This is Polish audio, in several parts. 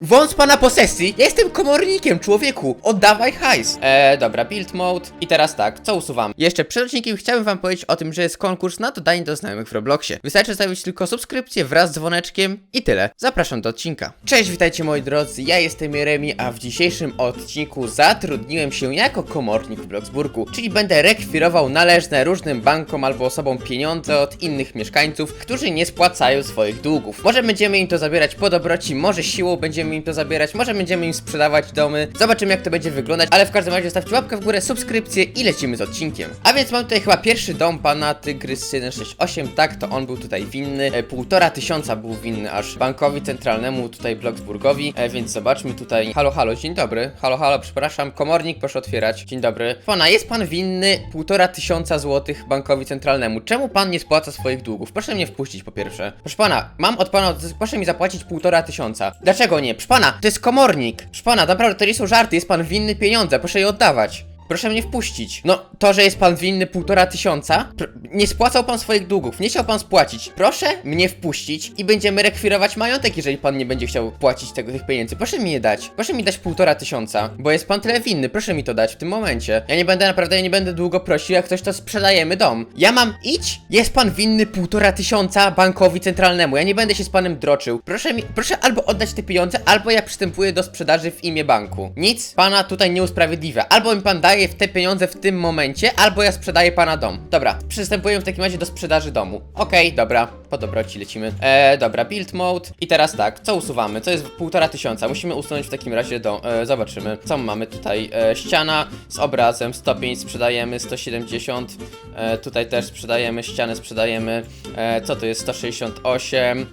Wąs pana posesji, ja jestem komornikiem, człowieku, oddawaj hajs. Eee, dobra, build mode i teraz tak, co usuwam? Jeszcze przed odcinkiem chciałbym wam powiedzieć o tym, że jest konkurs na dodanie do znajomych w Robloxie. Wystarczy zostawić tylko subskrypcję wraz z dzwoneczkiem i tyle. Zapraszam do odcinka. Cześć, witajcie moi drodzy, ja jestem Jeremi, a w dzisiejszym odcinku zatrudniłem się jako komornik w Bloxburgu, czyli będę rekwirował należne różnym bankom albo osobom pieniądze od innych mieszkańców, którzy nie spłacają swoich długów. Może będziemy im to zabierać po dobroci, może siłą będziemy im to zabierać, może będziemy im sprzedawać domy. Zobaczymy jak to będzie wyglądać, ale w każdym razie zostawcie łapkę w górę, subskrypcję i lecimy z odcinkiem. A więc mam tutaj chyba pierwszy dom pana Tygrys 168, tak, to on był tutaj winny. E, półtora tysiąca był winny aż bankowi centralnemu tutaj Bloksburgowi, e, więc zobaczmy tutaj. Halo, halo, dzień dobry. Halo, halo, przepraszam, komornik, proszę otwierać. Dzień dobry. Pana, jest pan winny półtora tysiąca złotych bankowi centralnemu. Czemu pan nie spłaca swoich długów? Proszę mnie wpuścić po pierwsze. Proszę pana, mam od pana, proszę mi zapłacić półtora tysiąca. Dlaczego nie? Proszę pana, to jest komornik. Proszę pana, naprawdę to nie są żarty, jest pan winny pieniądze, proszę je oddawać. Proszę mnie wpuścić. No, to, że jest pan winny półtora tysiąca, nie spłacał pan swoich długów, nie chciał pan spłacić. Proszę mnie wpuścić i będziemy rekwirować majątek, jeżeli pan nie będzie chciał płacić tego, tych pieniędzy. Proszę mi je dać. Proszę mi dać półtora tysiąca, bo jest pan tyle winny. Proszę mi to dać w tym momencie. Ja nie będę, naprawdę, ja nie będę długo prosił, jak ktoś to sprzedajemy dom. Ja mam idź, jest pan winny półtora tysiąca bankowi centralnemu. Ja nie będę się z panem droczył. Proszę mi, proszę albo oddać te pieniądze, albo ja przystępuję do sprzedaży w imię banku. Nic pana tutaj nie usprawiedliwia. Albo mi pan daje w te pieniądze w tym momencie, albo ja sprzedaję pana dom. Dobra, przystępuję w takim razie do sprzedaży domu. Okej, dobra, po dobroci lecimy. Eee, dobra, build mode. I teraz tak, co usuwamy? Co jest półtora tysiąca? Musimy usunąć w takim razie dom. E, zobaczymy, co mamy tutaj. E, ściana z obrazem 105 sprzedajemy, 170. E, tutaj też sprzedajemy, ścianę sprzedajemy. E, co to jest? 168.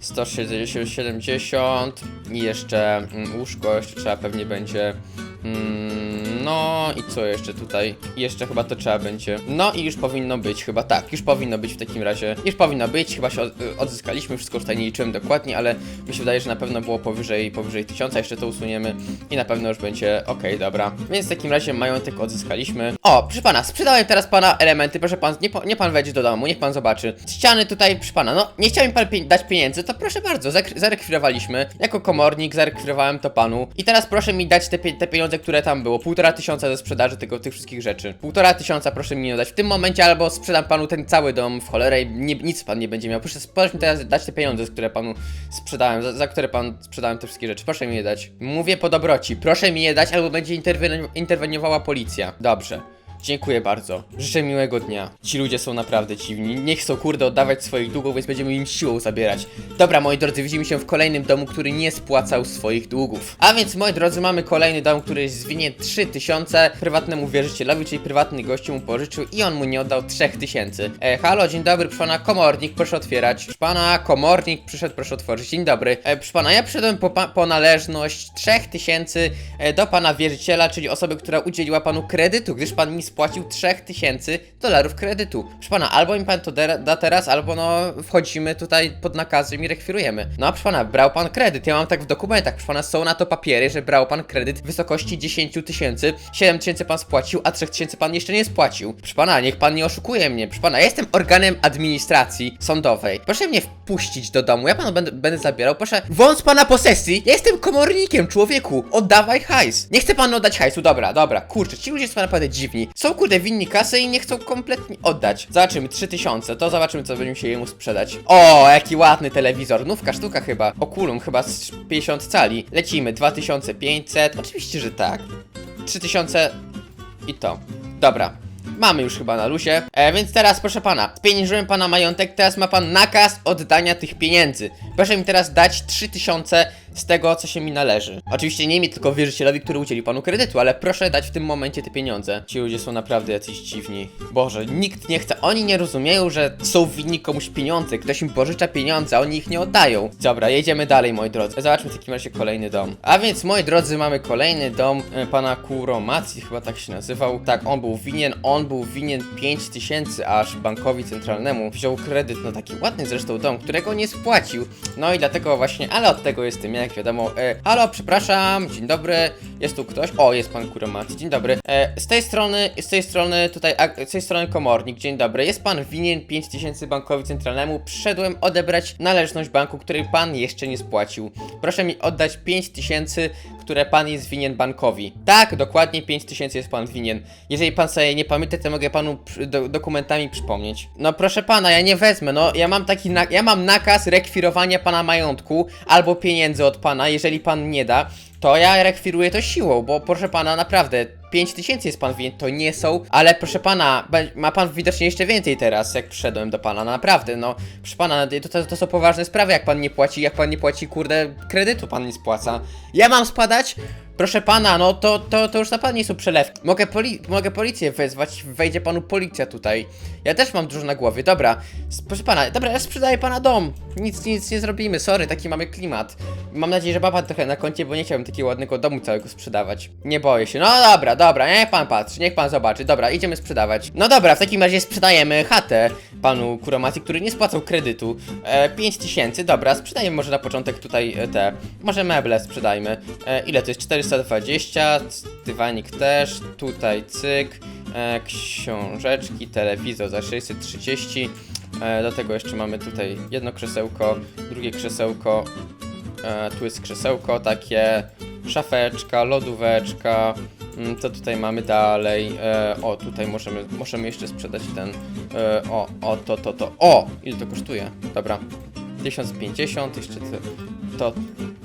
170 i jeszcze mm, łóżko, jeszcze trzeba pewnie będzie. Mm, no i co jeszcze tutaj? Jeszcze chyba to trzeba będzie. No i już powinno być, chyba tak. Już powinno być w takim razie. Już powinno być, chyba się od, odzyskaliśmy. Wszystko tutaj nie liczyłem dokładnie, ale mi się wydaje, że na pewno było powyżej, powyżej 1000. Jeszcze to usuniemy i na pewno już będzie ok, dobra. Więc w takim razie majątek odzyskaliśmy. O, proszę pana, sprzedałem teraz pana elementy. Proszę pan, nie, nie pan wejdzie do domu, niech pan zobaczy. Ściany tutaj, proszę pana, no nie chciał mi pan pie dać pieniędzy, to proszę bardzo, zarekwirowaliśmy. Jako komornik zarekwirowałem to panu. I teraz proszę mi dać te, pie te pieniądze, które tam było. Półtora tysiąca ze sprzedaży tego, tych wszystkich rzeczy. Półtora tysiąca proszę mi dać w tym momencie, albo sprzedam panu ten cały dom w cholerę i nie, nic pan nie będzie miał. Proszę, proszę mi teraz dać te pieniądze, które panu sprzedałem, za, za które pan sprzedałem te wszystkie rzeczy. Proszę mi je dać. Mówię po dobroci. Proszę mi je dać, albo będzie interwen interweniowała policja. Dobrze. Dziękuję bardzo. Życzę miłego dnia. Ci ludzie są naprawdę dziwni. Nie chcą kurde oddawać swoich długów, więc będziemy im siłą zabierać. Dobra, moi drodzy, widzimy się w kolejnym domu, który nie spłacał swoich długów. A więc, moi drodzy, mamy kolejny dom, który zwinie 3000 prywatnemu wierzycielowi, czyli prywatny gościu mu pożyczył i on mu nie oddał 3000. E, halo, dzień dobry, proszę pana, komornik, proszę otwierać. Proszę pana, komornik przyszedł, proszę otworzyć. Dzień dobry. E, proszę pana, ja przyszedłem po, po należność 3000 e, do pana wierzyciela, czyli osoby, która udzieliła panu kredytu, gdyż pan mi spłacił 3000 dolarów kredytu. Proszę pana, albo mi pan to da teraz, albo no wchodzimy tutaj pod nakazem i rekwirujemy. No a proszę pana, brał pan kredyt. Ja mam tak w dokumentach, proszę pana, są na to papiery, że brał pan kredyt w wysokości 10 tysięcy, 7 tysięcy pan spłacił, a 3 tysięcy pan jeszcze nie spłacił. Proszę pana, niech pan nie oszukuje mnie. Proszę pana, ja jestem organem administracji sądowej. Proszę mnie wpuścić do domu, ja panu będę, będę zabierał. Proszę, wąs pana posesji, ja jestem komornikiem, człowieku. Oddawaj hajs. Nie chcę panu oddać hajsu, dobra, dobra. Kurczę, ci ludzie są naprawdę dziwni. Są kurde winni kasy i nie chcą kompletnie oddać. Zobaczymy, 3000, to zobaczymy co będziemy się jemu sprzedać. O, jaki ładny telewizor, nówka sztuka chyba. Okulum chyba z 50 cali. Lecimy, 2500, oczywiście, że tak. 3000 i to. Dobra. Mamy już chyba na lusie. E, więc teraz proszę pana, spieniężyłem pana majątek, teraz ma pan nakaz oddania tych pieniędzy. Proszę mi teraz dać 3000 z tego, co się mi należy. Oczywiście nie mi, tylko wierzycielowi, który udzieli panu kredytu, ale proszę dać w tym momencie te pieniądze. Ci ludzie są naprawdę jacyś dziwni. Boże, nikt nie chce, oni nie rozumieją, że są winni komuś pieniądze. Ktoś im pożycza pieniądze, a oni ich nie oddają. Dobra, jedziemy dalej, moi drodzy. Zobaczmy w takim razie kolejny dom. A więc, moi drodzy, mamy kolejny dom e, pana Kuromacji, chyba tak się nazywał. Tak, on był winien, on był winien 5000 aż bankowi centralnemu. Wziął kredyt na taki ładny zresztą dom, którego nie spłacił. No i dlatego właśnie, ale od tego jestem ja. Jak wiadomo. E, halo, przepraszam, dzień dobry, jest tu ktoś? O, jest pan Kuromaty, dzień dobry. E, z tej strony, z tej strony tutaj, a, z tej strony komornik, dzień dobry. Jest pan winien 5000 bankowi centralnemu. Przyszedłem odebrać należność banku, której pan jeszcze nie spłacił. Proszę mi oddać 5000, które pan jest winien bankowi. Tak, dokładnie 5000 jest pan winien. Jeżeli pan sobie nie pamięta, to mogę panu do, dokumentami przypomnieć. No proszę pana, ja nie wezmę, no ja mam taki, ja mam nakaz rekwirowania pana majątku albo pieniędzy od pana, jeżeli pan nie da, to ja rekwiruję to siłą, bo proszę pana, naprawdę, 5000 jest pan winien, to nie są, ale proszę pana, ma pan widocznie jeszcze więcej teraz, jak przyszedłem do pana, no naprawdę, no, proszę pana, to, to, to są poważne sprawy, jak pan nie płaci, jak pan nie płaci, kurde, kredytu pan nie spłaca. Ja mam spadać? Proszę pana, no to, to, to już na pan nie są przelewki. Mogę, poli mogę policję wezwać, wejdzie panu policja tutaj. Ja też mam dużo na głowie, dobra. S- Proszę pana, dobra, ja sprzedaję pana dom. Nic, nic nie zrobimy, sorry, taki mamy klimat. Mam nadzieję, że ma pan trochę na koncie, bo nie chciałbym takiego ładnego domu całego sprzedawać. Nie boję się. No dobra, dobra, niech pan patrzy, niech pan zobaczy. Dobra, idziemy sprzedawać. No dobra, w takim razie sprzedajemy chatę panu Kuromacji, który nie spłacał kredytu. E, 5000, dobra, sprzedajmy może na początek tutaj e, te, może meble sprzedajmy. E, ile to jest? 420, dywanik też, tutaj cyk, e, książeczki, telewizor za 630. E, do tego jeszcze mamy tutaj jedno krzesełko, drugie krzesełko, e, tu jest krzesełko takie, szafeczka, lodóweczka. Mm, Co tutaj mamy dalej? E, o, tutaj możemy, możemy jeszcze sprzedać ten. E, o, o, to, to, to. O! Ile to kosztuje? Dobra. 1050, jeszcze to,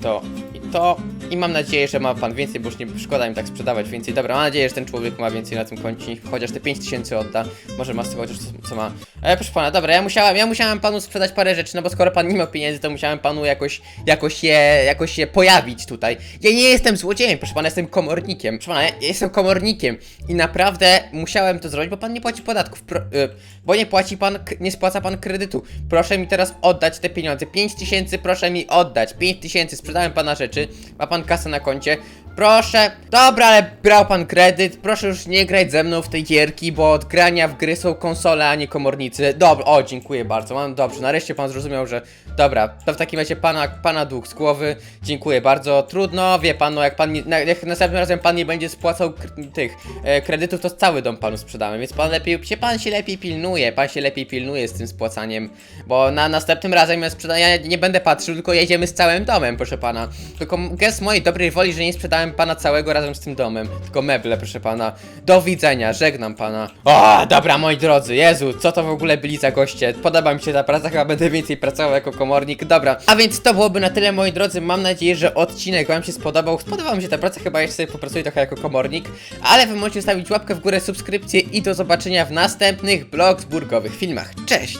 to i to. I mam nadzieję, że ma pan więcej, bo już nie szkoda mi tak sprzedawać więcej. Dobra, mam nadzieję, że ten człowiek ma więcej na tym koncie, chociaż te 5000 odda. Może ma z tego chociaż co, co ma. E, proszę pana, dobra, ja musiałem, ja musiałem panu sprzedać parę rzeczy, no bo skoro pan nie miał pieniędzy, to musiałem panu jakoś, jakoś je, jakoś je pojawić tutaj. Ja nie jestem złodziejem, proszę pana, jestem komornikiem. Proszę pana, ja jestem komornikiem i naprawdę musiałem to zrobić, bo pan nie płaci podatków, pro, y, bo nie płaci pan, nie spłaca pan kredytu. Proszę mi teraz oddać te pieniądze. 5 tysięcy proszę mi oddać. 5 tysięcy, sprzedałem pana rzeczy, ma pan kasę na koncie. Proszę, dobra, ale brał pan kredyt, proszę już nie grać ze mną w tej gierki, bo od grania w gry są konsole, a nie komornicy. Dobra, o, dziękuję bardzo, mam dobrze, nareszcie pan zrozumiał, że dobra, to w takim razie pana, pana dług z głowy, dziękuję bardzo, trudno, wie pan, no jak pan, nie, jak następnym razem pan nie będzie spłacał tych e, kredytów, to cały dom panu sprzedamy, więc pan lepiej, się, pan się lepiej pilnuje, pan się lepiej pilnuje z tym spłacaniem, bo na następnym razem ja sprzedania nie będę patrzył, tylko jedziemy z całym domem, proszę pana, tylko gest mojej dobrej woli, że nie sprzedałem pana całego razem z tym domem, tylko meble, proszę pana, do widzenia, żegnam pana. O, dobra, moi drodzy, Jezu, co to w ogóle byli za goście, podoba mi się ta praca, chyba będę więcej pracował jako komornik, dobra, a więc to byłoby na tyle, moi drodzy, mam nadzieję, że odcinek wam się spodobał, spodobała mi się ta praca, chyba jeszcze sobie popracuję trochę jako komornik, ale wy możecie stawić łapkę w górę, subskrypcję i do zobaczenia w następnych Blogsburgowych filmach, cześć!